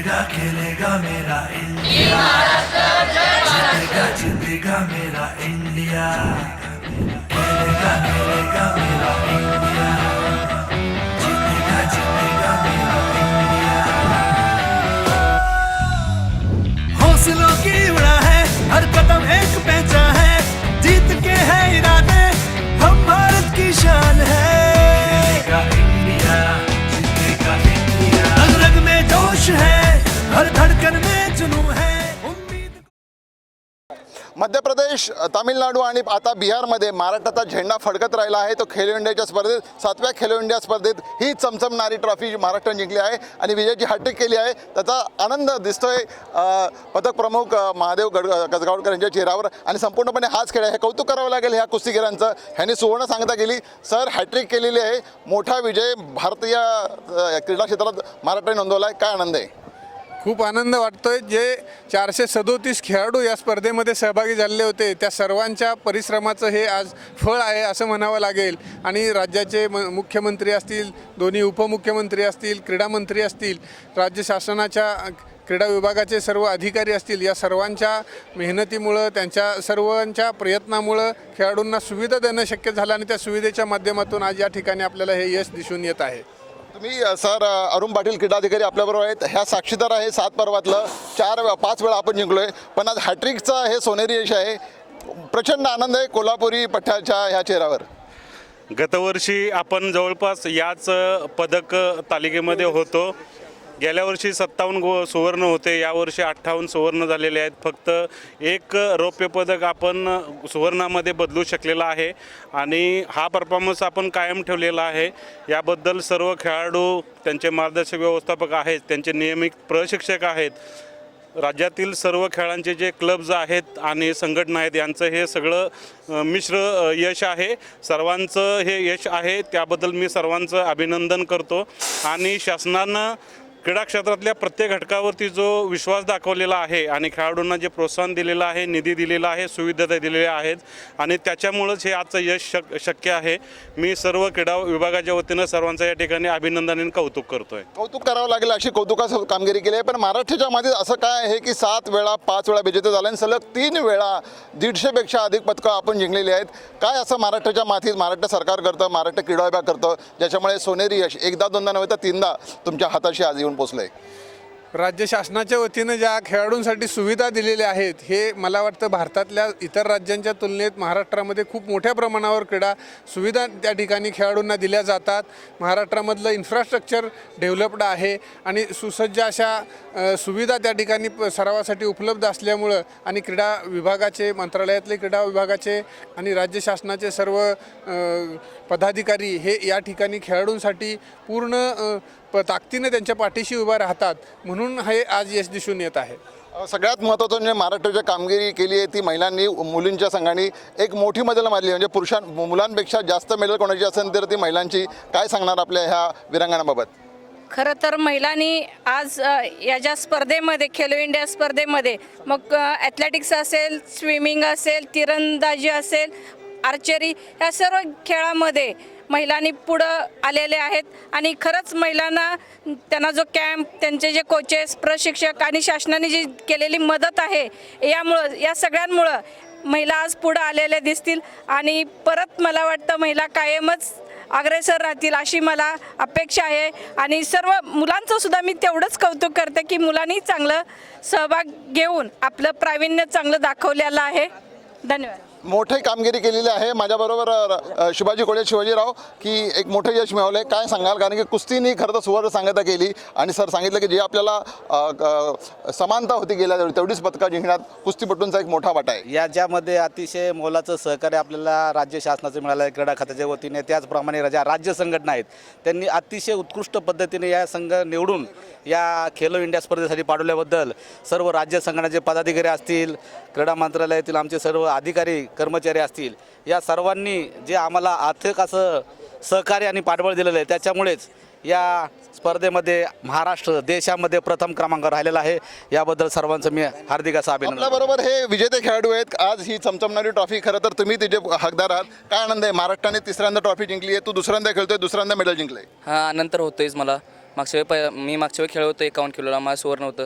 जीतेगा खेलेगा मेरा इंडिया जीतेगा जीतेगा मेरा इंडिया खेलेगा खेलेगा मेरा प्रदेश तामिळनाडू आणि आता बिहारमध्ये महाराष्ट्राचा झेंडा फडकत राहिला आहे. तो खेलो इंडियाच्या स्पर्धेत सातव्या खेलो इंडिया स्पर्धेत ही चमचमणारी ट्रॉफी महाराष्ट्राने जिंकली आहे आणि विजयाची हॅट्रिक केली आहे. त्याचा आनंद दिसतोय पथक प्रमुख महादेव गड गजगावकर यांच्या चेहऱ्यावर आणि संपूर्णपणे हाच खेळ आहे. हे कौतुक करावं लागेल ह्या कुस्तीगिरांचं. ह्यांनी सुवर्ण सांगता गेली सर हॅट्रिक केलेली आहे. मोठा विजय भारतीय क्रीडा क्षेत्रात महाराष्ट्राने नोंदवला आहे काय आनंद आहे? खूप आनंद वाटतोय जे चारशे सदोतीस खेळाडू या स्पर्धेमध्ये सहभागी झालेले होते त्या सर्वांच्या परिश्रमाचं हे आज फळ आहे असं म्हणावं लागेल. आणि राज्याचे म मुख्यमंत्री असतील दोन्ही उपमुख्यमंत्री असतील क्रीडामंत्री असतील राज्य शासनाच्या क्रीडा विभागाचे सर्व अधिकारी असतील या सर्वांच्या मेहनतीमुळं त्यांच्या सर्वांच्या प्रयत्नामुळं खेळाडूंना सुविधा देणं शक्य झालं आणि त्या सुविधेच्या माध्यमातून आज या ठिकाणी आपल्याला हे यश दिसून येत आहे. तुम्ही सर अरुण पाटील क्रीडाधिकारी आपल्याबरोबर आहेत. ह्या साक्षीदार आहे सात पर्वातलं. चार पाच वेळा आपण जिंकलोय. पण आज हॅट्रिकचा हे सोनेरी यश आहे. प्रचंड आनंद आहे कोल्हापुरी पठ्ठाच्या ह्या चेहऱ्यावर. गतवर्षी आपण जवळपास याच पदक तालिकेमध्ये होतो. गेल्या वर्षी सत्तावन्न गो सुवर्ण होते यावर्षी अठ्ठावन्न सुवर्ण झालेले आहेत. फक्त एक रौप्य पदक आपण सुवर्णामध्ये बदलू शकलेला आहे आणि हा परफॉर्मन्स आपण कायम ठेवलेला आहे. याबद्दल सर्व खेळाडू त्यांचे मार्गदर्शक व्यवस्थापक आहेत त्यांचे नियमित प्रशिक्षक आहेत. राज्यातील सर्व खेळांचे जे क्लब्ज आहेत आणि संघटना आहेत यांचं हे सगळं मिश्र यश आहे. सर्वांचं हे यश आहे त्याबद्दल मी सर्वांचं अभिनंदन करतो. आणि शासनानं क्रीडा क्षेत्रातल्या प्रत्येक घटकावरती जो विश्वास दाखवलेला आहे आणि खेळाडूंना जे प्रोत्साहन दिलेलं आहे निधी दिलेला आहे सुविधा दिलेल्या आहेत आणि त्याच्यामुळंच हे आजचं यश शक शक्य आहे. मी सर्व क्रीडा विभागाच्या वतीनं सर्वांचं या ठिकाणी अभिनंदन कौतुक करतोय. कौतुक करावं लागेल अशी कौतुकास कामगिरी केली आहे. पण महाराष्ट्राच्या मध्ये असं काय आहे की सात वेळा पाच वेळा विजेते झाले आणि सलग तीन वेळा दीडशेपेक्षा अधिक पदकं आपण जिंकलेली आहेत. काय असं महाराष्ट्राच्या मातीत महाराष्ट्र सरकार करतं महाराष्ट्र क्रीडा विभाग करतं ज्याच्यामुळे सोनेरी यश एकदा दोनदा नव्हे तर तीनदा तुमच्या हाताशी आज येऊन पोचलंय राज्य शासनाच्या वतीनं ज्या खेळाडूंसाठी सुविधा दिलेल्या आहेत हे मला वाटतं भारतातल्या इतर राज्यांच्या तुलनेत महाराष्ट्रामध्ये खूप मोठ्या प्रमाणावर क्रीडा सुविधा त्या ठिकाणी खेळाडूंना दिल्या जातात. महाराष्ट्रामधलं इन्फ्रास्ट्रक्चर डेव्हलप्ड आहे आणि सुसज्ज अशा अ, सुविधा त्या ठिकाणी प- सरावासाठी उपलब्ध असल्यामुळं आणि क्रीडा विभागाचे मंत्रालयातले क्रीडा विभागाचे आणि राज्य शासनाचे सर्व अ, पदाधिकारी हे या ठिकाणी खेळाडूंसाठी पूर्ण अ, प ताकदीने त्यांच्या पाठीशी उभा राहतात म्हणून हे आज यश दिसून येत आहे. सगळ्यात महत्त्वाचं म्हणजे महाराष्ट्राची कामगिरी केली आहे ती महिलांनी मुलींच्या संघाने. एक मोठी मदल मारली म्हणजे पुरुषां मुलांपेक्षा जास्त मेडल कोणाची असेल तर ती महिलांची. काय सांगणार आपल्या ह्या विरांगणाबाबत? खरं तर महिलांनी आज या ज्या स्पर्धेमध्ये खेलो इंडिया स्पर्धेमध्ये मग ॲथलेटिक्स असेल स्विमिंग असेल तिरंदाजी असेल आर्चरी या सर्व खेळामध्ये महिलांनी पुढं आलेले आहेत आणि खरंच महिलांना त्यांना जो कॅम्प त्यांचे जे कोचेस प्रशिक्षक आणि शासनाने जी केलेली मदत आहे यामुळं या सगळ्यांमुळं महिला आज पुढं आलेल्या दिसतील आणि परत मला वाटतं महिला कायमच अग्रेसर राहतील अशी मला अपेक्षा आहे. आणि सर्व मुलांचं सुद्धा मी तेवढंच कौतुक करते की मुलांनी चांगलं सहभाग घेऊन आपलं प्रावीण्य चांगलं दाखवलेलं आहे. धन्यवाद. मोठे कामगिरी केलेली आहे. माझ्याबरोबर शिवाजी कोळे शिवाजीराव की एक मोठं यश मिळवलं. आहे काय सांगाल? कारण की कुस्तीनी खरं तर सुवर्ण सांगता केली. आणि सर सांगितलं की जे आपल्याला समानता होती गेल्या तेवढीच पदका जिंकण्यात कुस्तीपटूंचा एक मोठा वाटा आहे. या ज्यामध्ये अतिशय मोलाचं सहकार्य आपल्याला राज्य शासनाचं मिळालं आहे क्रीडा खात्याच्या वतीने. त्याचप्रमाणे ज्या राज्य संघटना आहेत त्यांनी अतिशय उत्कृष्ट पद्धतीने या संघ निवडून या खेलो इंडिया स्पर्धेसाठी पाठवल्याबद्दल सर्व राज्य संघटनाचे पदाधिकारी असतील क्रीडा मंत्रालयातील आमचे सर्व अधिकारी कर्मचारी असतील या सर्वांनी जे आम्हाला आर्थिक असं सहकार्य आणि पाठबळ दिलेलं आहे त्याच्यामुळेच या स्पर्धेमध्ये महाराष्ट्र देशामध्ये प्रथम क्रमांक राहिलेला आहे. याबद्दल सर्वांचं मी हार्दिक असं अभिनंदन बरोबर हे विजेते खेळाडू आहेत. आज ही चमचमणारी ट्रॉफी खरं तर तुम्ही तिचे हकदार आहात. काय आनंद आहे? महाराष्ट्राने तिसऱ्यांदा ट्रॉफी जिंकली आहे. तू दुसऱ्यांदा खेळतोय दुसऱ्यांदा मेडल जिंकलंय. हा आनंद तर होतोयच मला. मागच्या वेळी प मी मागच्या वेळी खेळ होतो एकावन्न किलोला. माझं सुवर्ण होतं.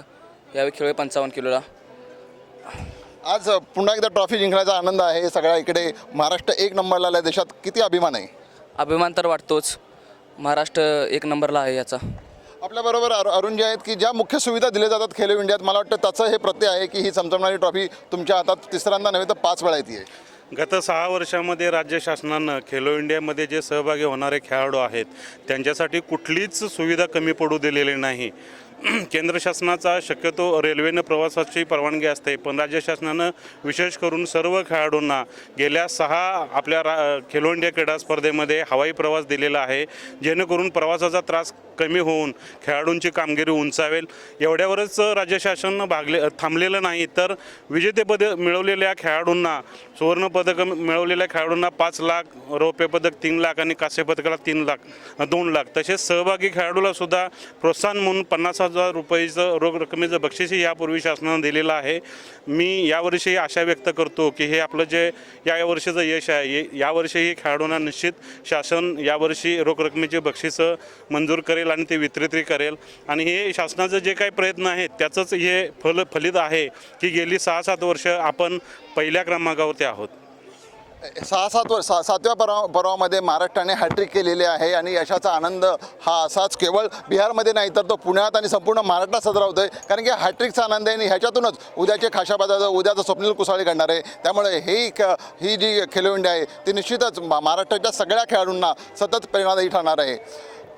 यावेळी खेळ पंचावन्न किलोला. आज पुन्हा एकदा ट्रॉफी जिंकण्याचा आनंद आहे. सगळ्या इकडे महाराष्ट्र एक नंबरला आला देशात किती अभिमान आहे? अभिमान तर वाटतोच. महाराष्ट्र एक नंबरला आहे याचा. आपल्याबरोबर अरु अरुण जे आहेत की ज्या मुख्य सुविधा दिल्या जातात खेलो इंडियात मला वाटतं त्याचं हे प्रत्यय आहे की ही चमचमणारी ट्रॉफी तुमच्या हातात तिसऱ्यांदा नव्हे तर पाच वेळा येते. गत सहा वर्षामध्ये राज्य शासनानं खेलो इंडियामध्ये जे सहभागी होणारे खेळाडू आहेत त्यांच्यासाठी कुठलीच सुविधा कमी पडू दिलेली नाही. केंद्र शासनाचा शक्यतो रेल्वेनं प्रवासाची परवानगी असते पण राज्य शासनानं विशेष करून सर्व खेळाडूंना गेल्या सहा आपल्या रा खेलो इंडिया क्रीडा स्पर्धेमध्ये हवाई प्रवास दिलेला आहे जेणेकरून प्रवासाचा त्रास कमी होऊन खेळाडूंची कामगिरी उंचावेल. एवढ्यावरच राज्य शासन भागले थांबलेलं नाही तर विजेतेपद मिळवलेल्या खेळाडूंना सुवर्णपदक मिळवलेल्या खेळाडूंना पाच लाख रौप्य पदक तीन लाख आणि कांस्य पदकाला तीन लाख दोन लाख. तसेच सहभागी खेळाडूला सुद्धा प्रोत्साहन म्हणून पन्नास हजार रुपयेचं रोख रकमेचं बक्षीसही यापूर्वी शासनानं दिलेलं आहे. मी यावर्षी आशा व्यक्त करतो की हे आपलं जे या वर्षीचं यश आहे यावर्षीही खेळाडूंना निश्चित शासन यावर्षी रोख रकमेचे बक्षीसं मंजूर करेल. आणि ते वितरितही करेल. आणि हे शासनाचं जे काही प्रयत्न आहेत त्याचंच हे फल फलित आहे की गेली सहा सात वर्ष आपण पहिल्या क्रमांकावरती आहोत. सहा सात वर सा सातव्या पर्वा पर्वामध्ये महाराष्ट्राने हॅट्रिक केलेली आहे आणि यशाचा आनंद हा असाच. केवळ बिहारमध्ये नाही तर तो पुण्यात आणि संपूर्ण महाराष्ट्रात साजरा होतोय. कारण की हॅट्रिकचा आनंद आहे आणि ह्याच्यातूनच उद्याचे खाशाबाजाचं उद्याचं स्वप्नील कुसाळी करणार आहे. त्यामुळे ही क ही जी खेलो इंडिया आहे ती निश्चितच महाराष्ट्राच्या सगळ्या खेळाडूंना सतत प्रेरणादायी ठरणार आहे.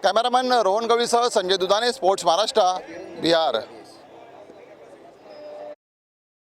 कॅमेरामॅन रोहन गवळीसह संजय दुधाने स्पोर्ट्स महाराष्ट्र बिहार.